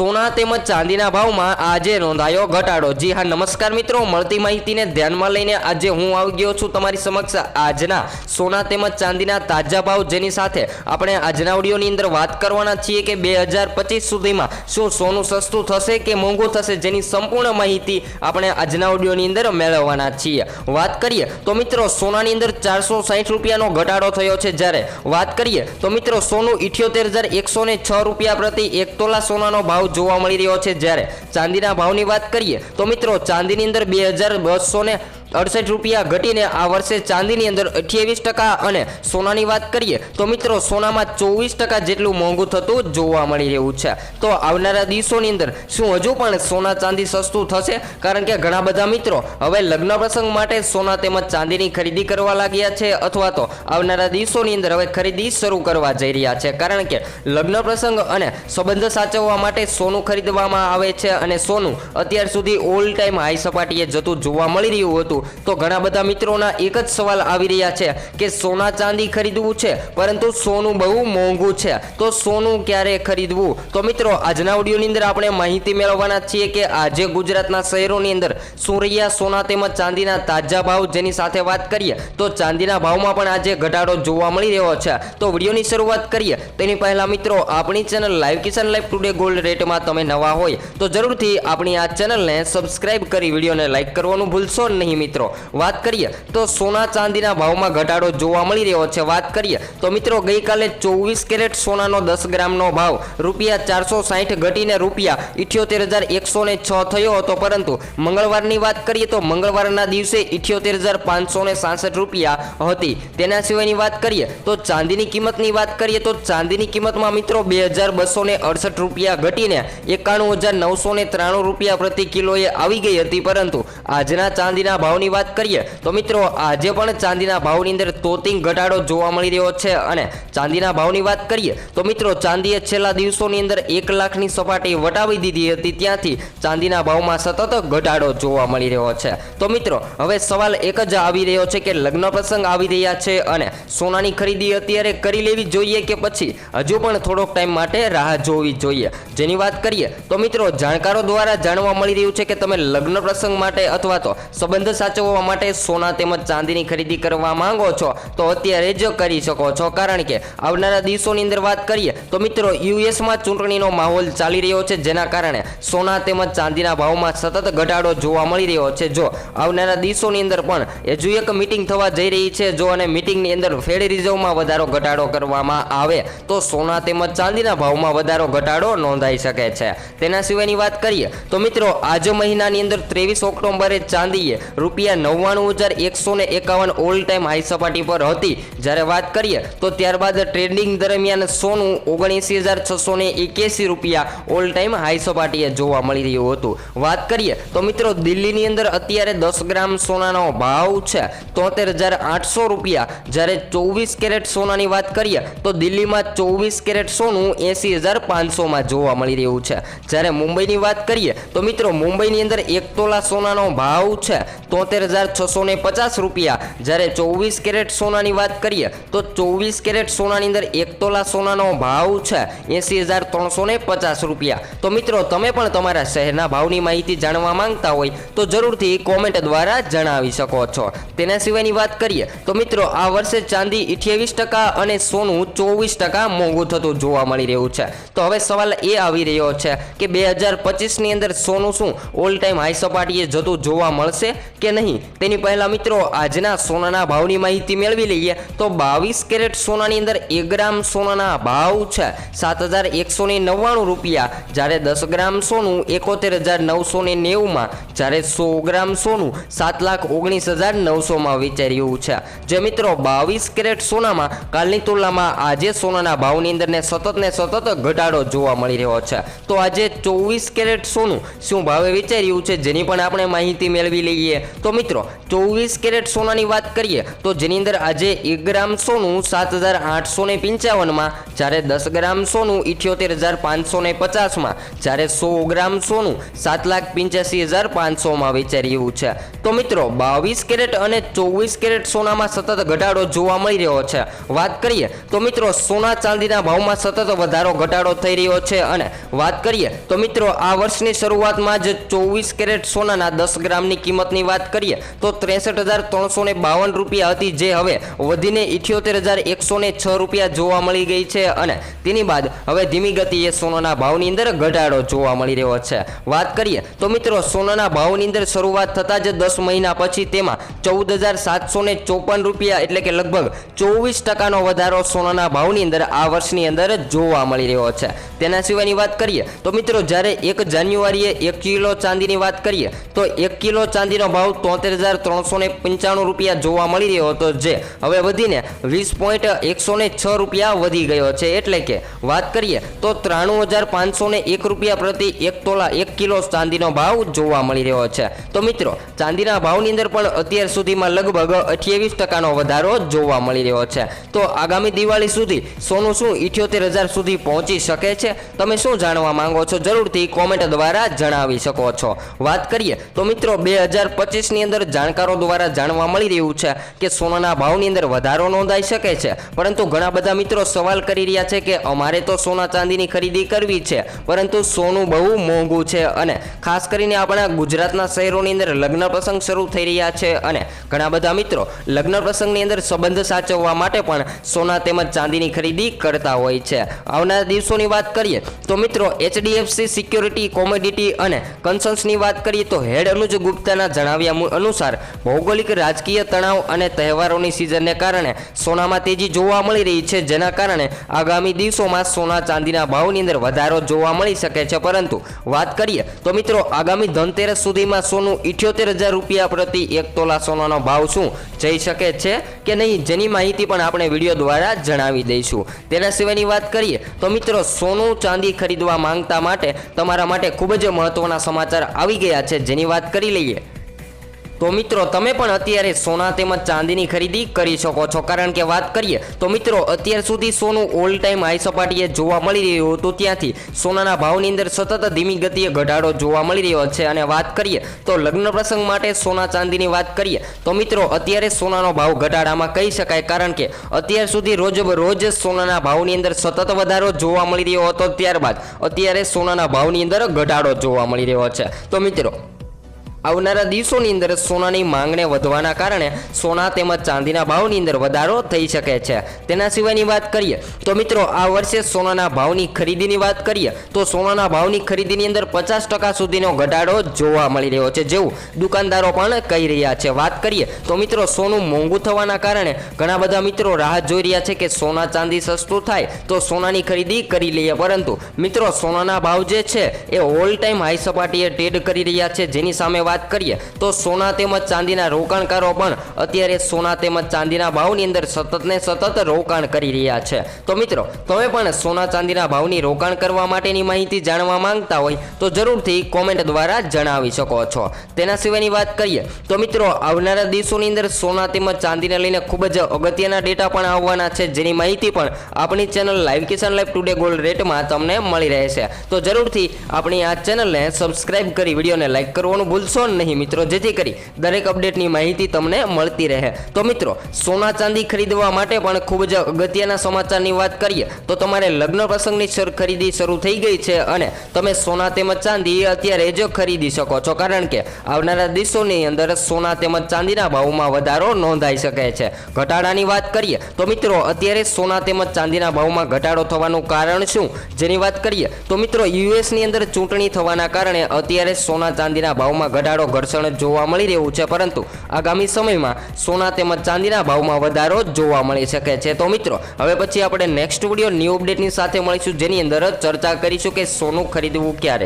સોના તેમજ ચાંદીના ભાવમાં આજે નોંધાયો ઘટાડો. જી હા, નમસ્કાર મિત્રો. મળતી માહિતીને ધ્યાનમાં લઈને આજે હું આવી ગયો છું તમારી સમક્ષ આજના સોના તેમજ ચાંદીના તાજા ભાવ. જેની સાથે આપણે આજના ઓડિયોની અંદર વાત કરવાના છીએ કે બે હજાર પચીસ સુધીમાં શું સોનું સસ્તું થશે કે મોંઘું થશે જેની સંપૂર્ણ માહિતી આપણે આજના ઓડિયોની અંદર મેળવવાના છીએ. વાત કરીએ તો મિત્રો, સોનાની અંદર ચારસો સાહીઠ રૂપિયાનો ઘટાડો થયો છે. જ્યારે વાત કરીએ તો મિત્રો, સોનું ઇઠ્યોતેર હજાર એકસો ને છ રૂપિયા પ્રતિ એક તોલા સોનાનો ભાવ જોવા મળી રહ્યો છે. જ્યારે ચાંદીના ભાવની વાત કરીએ, તો મિત્રો ચાંદીની અંદર બે હજાર બસો ને અડસઠ રૂપિયા ઘટીને આ વર્ષે ચાંદીની અંદર અઠ્યાવીસ ટકા અને સોનાની વાત કરીએ તો મિત્રો સોનામાં ચોવીસ ટકા જેટલું મોંઘું થતું જોવા મળી રહ્યું છે. તો આવનારા દિવસોની અંદર શું હજુ પણ સોના ચાંદી સસ્તું થશે? કારણ કે ઘણા બધા મિત્રો હવે લગ્ન પ્રસંગ માટે સોના તેમજ ચાંદીની ખરીદી કરવા લાગ્યા છે અથવા તો આવનારા દિવસોની અંદર હવે ખરીદી શરૂ કરવા જઈ રહ્યા છે. કારણ કે લગ્ન પ્રસંગ અને સંબંધ સાચવવા માટે સોનું ખરીદવામાં આવે છે અને સોનું અત્યાર સુધી ઓલ ટાઈમ હાઈ સપાટીએ જતું જોવા મળી રહ્યું હતું. તો ઘણા બધા મિત્રોના એક જ સવાલ આવી રહ્યા છે કે સોના ચાંદી ખરીદવું છે, પરંતુ સોનું બહુ મોંઘું છે. તો સોનું ક્યારે ખરીદવું? તો મિત્રો, આજના ઓડિયોની અંદર આપણે માહિતી મેળવવાના છીએ કે આજે ગુજરાતના શહેરોની અંદર સુરૈયા સોના તેમજ ચાંદીના તાજા ભાવ જેની સાથે વાત કરીએ, તો ચાંદીના ભાવમાં પણ આજે ઘટાડો જોવા મળી રહ્યો છે. તો વિડીયોની શરૂઆત કરીએ. તેની પહેલા મિત્રો, આપણી channel live Kisan live today gold રેટમાં તમે નવા હોય, તો જરૂરથી આપણી આ ચેનલને સબસ્ક્રાઈબ કરી વિડીયોને લાઈક કરવાનું ભૂલશો નહીં, મિત્રો. વાત કરીએ તો સોના ચાંદીના ભાવમાં ઘટાડો જોવા મળી રહ્યો છે. વાત કરીએ તો મિત્રો, ગઈકાલે ચોવીસ કેરેટ સોનાનો દસ ગ્રામનો ભાવ રૂપિયા ચારસો સાહીઠ ઘટીને રૂપિયા ઇઠ્યોતેર હજાર એકસો ને છ થયો હતો. પરંતુ મંગળવારની વાત કરીએ તો મંગળવારના દિવસે ઇઠ્યોતેર હજાર પાંચસો ને સાસઠ રૂપિયા હતી. તેના સિવાયની વાત કરીએ તો ચાંદીની કિંમતની વાત કરીએ તો ચાંદીની કિંમતમાં મિત્રો બે હજાર બસો ને અડસઠ રૂપિયા ઘટીને એકાણું હજાર નવસો ને ત્રાણું રૂપિયા પ્રતિ કિલોએ આવી ગઈ હતી. પરંતુ આજના ચાંદીના ભાવની વાત કરીએ, તો મિત્રો આજે પણ ચાંદીના ભાવની અંદર તોતિંગ ઘટાડો જોવા મળી રહ્યો છે અને ચાંદીના ભાવની વાત કરીએ, તો મિત્રો ચાંદીએ છેલ્લા દિવસોની અંદર એક લાખની સપાટી વટાવી દીધી હતી, ત્યાંથી ચાંદીના ભાવમાં સતત ઘટાડો જોવા મળી રહ્યો છે. તો મિત્રો, હવે સવાલ એક જ આવી રહ્યો છે કે લગ્ન પ્રસંગ આવી રહ્યા છે અને સોનાની ખરીદી અત્યારે કરી લેવી જોઈએ કે પછી હજુ પણ થોડોક ટાઈમ માટે રાહ જોવી જોઈએ? જેની વાત કરીએ, તો મિત્રો જાણકારો દ્વારા જાણવા મળી રહ્યું છે કે તમે લગ્ન પ્રસંગ માટે અથવા તો સંબંધ સાચવવા માટે સોના તેમજ ચાંદીની ખરીદી કરવા માંગો છો, તો અત્યારે જ કરી શકો છો. કારણ કે આવનારા દિવસોની અંદર વાત કરીએ, તો મિત્રો યુએસમાં ચૂંટણીનો માહોલ ચાલી રહ્યો છે, જેના કારણે સોના તેમજ ચાંદીના ભાવમાં સતત ઘટાડો જોવા મળી રહ્યો છે. જો આવનારા દિવસોની અંદર પણ હજુ એક મિટિંગ થવા જઈ રહી છે, જો અને મિટિંગની અંદર ફેડ રિઝર્વમાં વધારો ઘટાડો કરવામાં આવે, તો સોના તેમજ ચાંદીના ભાવમાં વધારો ઘટાડો નોંધાઈ શકે છે. તેના સિવાયની વાત કરીએ, તો મિત્રો, આજ મહિનાની અંદર ત્રેવીસ ઓક્ટોબરે ચાંદીએ રૂપિયા નવ્વાણું હજાર એકસો ને એકાવન ઓલ ટાઈમ હાઈ સપાટી પર હતી. જ્યારે વાત કરીએ તો ત્યારબાદ ટ્રેડિંગ દરમિયાન સોનું ઓગણએંસી હજાર છસો ને એક્યાસી રૂપિયા ઓલ ટાઈમ હાઈ સપાટીએ જોવા મળી રહ્યું હતું. વાત કરીએ તો મિત્રો દિલ્હીની અંદર અત્યારે દસ ગ્રામ સોનાનો ભાવ છે તોતેર હજાર આઠસો રૂપિયા. જ્યારે ચોવીસ કેરેટ સોનાની વાત કરીએ તો દિલ્હીમાં ચોવીસ કેરેટ સોનું એંસી હજાર પાંચસોમાં જોવા મળી રહ્યું છે. જ્યારે મુંબઈની વાત કરીએ તો મિત્રો મુંબઈની અંદર એક તોલા સોનાનો ભાવ છે તોતેર હજાર છસો ને પચાસ રૂપિયા. જ્યારે ચોવીસ કેરેટ સોનાની વાત કરીએ, તો ચોવીસ કેરેટ સોનાની અંદર એક તોલા સોનાનો ભાવ છે એંસી હજાર ત્રણસો ને પચાસ રૂપિયા. તો મિત્રો, તમે પણ તમારા શહેરના ભાવની માહિતી જાણવા માંગતા હોય, તો જરૂરથી કોમેન્ટ દ્વારા જણાવી શકો છો. તેના સિવાયની વાત કરીએ, તો મિત્રો, આ વર્ષે ચાંદી અઠ્યાવીસ ટકા અને સોનું ચોવીસ ટકા મોંઘું થતું જોવા મળી રહ્યું છે. તો હવે સવાલ એ આવી રહ્યો છે કે બે હજાર પચીસની અંદર સોનું શું ઓલ ટાઈમ હાઈ સપાટીએ જતું જોવા મળશે કે નહીં. તેની પહેલાં મિત્રો, આજના સોનાના ભાવની માહિતી મેળવી લઈએ. તો બાવીસ કેરેટ સોનાની અંદર એક ગ્રામ સોનાના ભાવ છે સાત હજાર એકસો ને નવ્વાણું રૂપિયા. જ્યારે દસ ગ્રામ સોનું એકોતેર હજાર નવસો ને નેવુંમાં. જ્યારે સો ગ્રામ સોનું સાત લાખ ઓગણીસ હજાર નવસોમાં વેચાઈ રહ્યું છે. જે મિત્રો, બાવીસ કેરેટ સોનામાં કાલની તુલનામાં આજે સોનાના ભાવની અંદર ને સતત ને સતત ઘટાડો જોવા મળી રહ્યો છે. તો આજે ચોવીસ કેરેટ સોનું શું ભાવે વેચાઈ રહ્યું છે, જેની પણ આપણે માહિતી મેળવી લઈએ. તો મિત્રો, ચોવીસ કેરેટ સોનાની વાત કરીએ, તો જેની અંદર આજે એક ગ્રામ સોનું સાત હજાર આઠસો ને પંચાવનમાં, જ્યારે દસ ગ્રામ સોનું ઇઠ્યોતેર હજાર પાંચસો ને પચાસમાં, જ્યારે સો ગ્રામ સોનું સાત લાખ પંચ્યાસી હજાર પાંચસોમાં વેચાઈ રહ્યું છે. તો મિત્રો, બાવીસ કેરેટ અને ચોવીસ કેરેટ સોનામાં સતત ઘટાડો જોવા મળી રહ્યો છે. વાત કરીએ, તો મિત્રો, સોના ચાંદીના ભાવમાં સતત વધારો ઘટાડો થઈ રહ્યો છે અને વાત કરીએ, તો મિત્રો, આ વર્ષની શરૂઆતમાં જ ચોવીસ કેરેટ સોનાના દસ ગ્રામની કિંમતની વાત કરીએ તો ત્રેસઠ હજાર ત્રણસો ને બાવન રૂપિયા હતી જે હવે વધીને ઇઠ્યોતેર હજાર એકસો ને છ રૂપિયા જોવા મળી ગઈ છે અને તેની બાદ હવે ધીમી ગતિએ સોનાના ભાવની અંદર ઘટાડો જોવા મળી રહ્યો છે. વાત કરીએ તો મિત્રો, સોનાના ભાવની અંદર શરૂઆત થતાં જ દસ મહિના પછી તેમાં ચૌદ હજાર સાતસો ને ચોપન રૂપિયા એટલે કે લગભગ ચોવીસ ટકાનો વધારો સોનાના ભાવની અંદર આ વર્ષની અંદર જોવા મળી રહ્યો છે. તેના સિવાયની વાત કરીએ તો મિત્રો, જ્યારે એક જાન્યુઆરીએ એક કિલો ચાંદીની વાત કરીએ તો એક કિલો ચાંદીનો ભાવ તોતેર હજાર ત્રણસો ને પંચાણું રૂપિયા જોવા મળી રહ્યો હતો જે હવે વધીને વીસ પોઈન્ટ એકસો ને છ રૂપિયા વધી ગયો છે. એટલે કે વાત કરીએ તો ત્રાણું હજાર પાંચસો ને એક રૂપિયા પ્રતિ એક તોલા એક કિલો ચાંદીનો ભાવ જોવા મળી રહ્યો છે. તો મિત્રો, ચાંદીના ભાવની અંદર પણ અત્યાર સુધીમાં લગભગ અઠ્યાવીસ ટકાનો વધારો જોવા મળી રહ્યો છે. તો આગામી દિવાળી સુધી સોનું શું ઇઠ્યોતેર હજાર સુધી પહોંચી શકે છે? તમે શું જાણવા માંગો છો? જરૂરથી કોમેન્ટ દ્વારા જણાવી શકો છો. વાત કરીએ તો મિત્રો, બે હજાર પચીસની અંદર જાણકારો દ્વારા જાણવા મળી રહ્યું છે કે સોનાના ભાવની અંદર વધારો નોંધાઈ શકે છે. પરંતુ ઘણા બધા મિત્રો સવાલ કરી રહ્યા છે કે અમારે તો સોના ચાંદીની ખરીદી કરવી છે, પરંતુ સોનું બહુ મોંઘું છે અને ખાસ કરીને આપણા ગુજરાતના શહેરોની અંદર લગ્ન પ્રસંગ શરૂ થઈ રહ્યા છે અને ઘણા બધા મિત્રો લગ્ન પ્રસંગની અંદર સંબંધ સાચવવા માટે પણ સોના તેમજ ચાંદીની ખરીદી કરતા હોય છે. આવનારા દિવસોની વાત કરીએ તો મિત્રો એચડીએફસી સિક્યોરિટી, કોમોડિટી અને કન્સર્ન્સની વાત કરીએ તો હેડ અનુજ ગુપ્તાના જણાવ્યા મુ- અનુસાર ભૌગોલિક રાજકીય તણાવ અને તહેવારોની સિઝનને કારણે સોનામાં તેજી જોવા મળી રહી છે. જેના કારણે આગામી દિવસોમાં સોના ચાંદીના ભાવની અંદર વધારો જોવા મળી શકે છે. પરંતુ વાત કરીએ તો મિત્રો, આગામી ધનતેરસ સુધીમાં સોનું ઇઠ્યોતેર હજાર રૂપિયા પ્રતિ એક તોલા સોનાનો ભાવ શું જઈ શકે છે કે નહીં, જેની માહિતી પણ આપણે વીડિયો દ્વારા જણાવી દઈશું. તેના સિવાયની વાત કરીએ તો મિત્રો, સોનું ચાંદી ખરીદવા માંગતા માટે તમારા માટે ખૂબ જ મહત્વના સમાચાર આવી ગયા છે. જેની વાત કરી લઈએ તો મિત્રો, તમે પણ અત્યારે સોના તેમજ ચાંદીની ખરીદી કરી શકો છો. કારણ કે વાત કરીએ, તો મિત્રો, અત્યાર સુધી સોનું ઓલ ટાઈમ હાઈ સપાટીએ જોવા મળી રહ્યું હતું. ત્યાંથી સોનાના ભાવની અંદર સતત ધીમી ગતિએ ઘટાડો જોવા મળી રહ્યો છે. અને વાત કરીએ, તો લગ્ન પ્રસંગ માટે સોના ચાંદીની વાત કરીએ, તો મિત્રો, અત્યારે સોનાનો ભાવ ઘટાડામાં કહી શકાય. કારણ કે અત્યાર સુધી રોજ રોજ સોનાના ભાવની અંદર સતત વધારો જોવા મળી રહ્યો હતો. ત્યારબાદ અત્યારે સોનાના ભાવની અંદર ઘટાડો જોવા મળી રહ્યો છે. તો મિત્રો આવનારા દિવસોની અંદર સોનાની માંગને વધવાના કારણે સોના તેમજ ચાંદીના ભાવની અંદર વધારો થઈ શકે છે. તેના સિવાયની વાત કરીએ તો મિત્રો, આ વર્ષે સોનાના ભાવની ખરીદીની વાત કરીએ તો સોનાના ભાવની ખરીદીની અંદર પચાસ ટકા સુધીનો ઘટાડો જોવા મળી રહ્યો છે જેવું દુકાનદારો પણ કહી રહ્યા છે. વાત કરીએ તો મિત્રો, સોનું મોંઘું થવાના કારણે ઘણા બધા મિત્રો રાહ જોઈ રહ્યા છે કે સોના ચાંદી સસ્તું થાય તો સોનાની ખરીદી કરી લઈએ. પરંતુ મિત્રો, સોનાના ભાવ જે છે એ ઓલ ટાઈમ હાઈ સપાટીએ ટ્રેડ કરી રહ્યા છે. જેની સામે વાત કરીએ, તો સોના તેમજ ચાંદીના રોકાણકારો પણ અત્યારે સોના તેમજ ચાંદીના ભાવની અંદર સતત ને સતત રોકાણ કરી રહ્યા છે. તો મિત્રો, તમે પણ સોના ચાંદીના ભાવની રોકાણ કરવા માટેની માહિતી જાણવા માંગતા હોય, તો જરૂરથી કોમેન્ટ દ્વારા જણાવી શકો છો. તેના સિવાયની વાત કરીએ, તો મિત્રો, આવનારા દિવસોની અંદર સોના તેમજ ચાંદીને લઈને ખૂબ જ અગત્યના ડેટા પણ આવવાના છે, જેની માહિતી પણ આપણી channel live Kisan live today gold રેટમાં તમને મળી રહેશે. તો જરૂરથી આપણી આ ચેનલને સબસ્ક્રાઈબ કરી વિડીયોને લાઈક કરવાનું ભૂલશો નહીં મિત્રો. જેથી કરી દરેક અપડેટની માહિતી તમને મળતી રહે. તો મિત્રો, સોના ચાંદી ખરીદવા માટે પણ ખૂબ જ અગત્યના સમાચારની વાત કરીએ, તો તમારે લગ્ન પ્રસંગની ખરીદી શરૂ થઈ ગઈ છે અને તમે સોના તેમજ ચાંદી અત્યારે જ ખરીદી શકો છો. કારણ કે આવનારા દિવસોની અંદર સોના તેમજ ચાંદીના ભાવમાં વધારો નોંધાઈ શકે છે. ઘટાડાની વાત કરીએ, તો મિત્રો, અત્યારે સોના તેમજ ચાંદીના ભાવમાં ઘટાડો થવાનું કારણ શું? જેની વાત કરીએ, તો મિત્રો, યુએસની અંદર ચૂંટણી થવાના કારણે અત્યારે સોના ચાંદીના ભાવમાં ઘટાડો ઘર્ષણ જોવા મળી રહ્યું છે, પરંતુ આગામી સમયમાં સોના તેમજ ચાંદીના ભાવમાં વધારો જોવા મળી શકે છે. તો મિત્રો, હવે પછી આપણે નેક્સ્ટ વીડિયો ન્યૂ અપડેટની સાથે મળીશું, જેની અંદર ચર્ચા કરીશું કે સોનું ખરીદવું ક્યારે?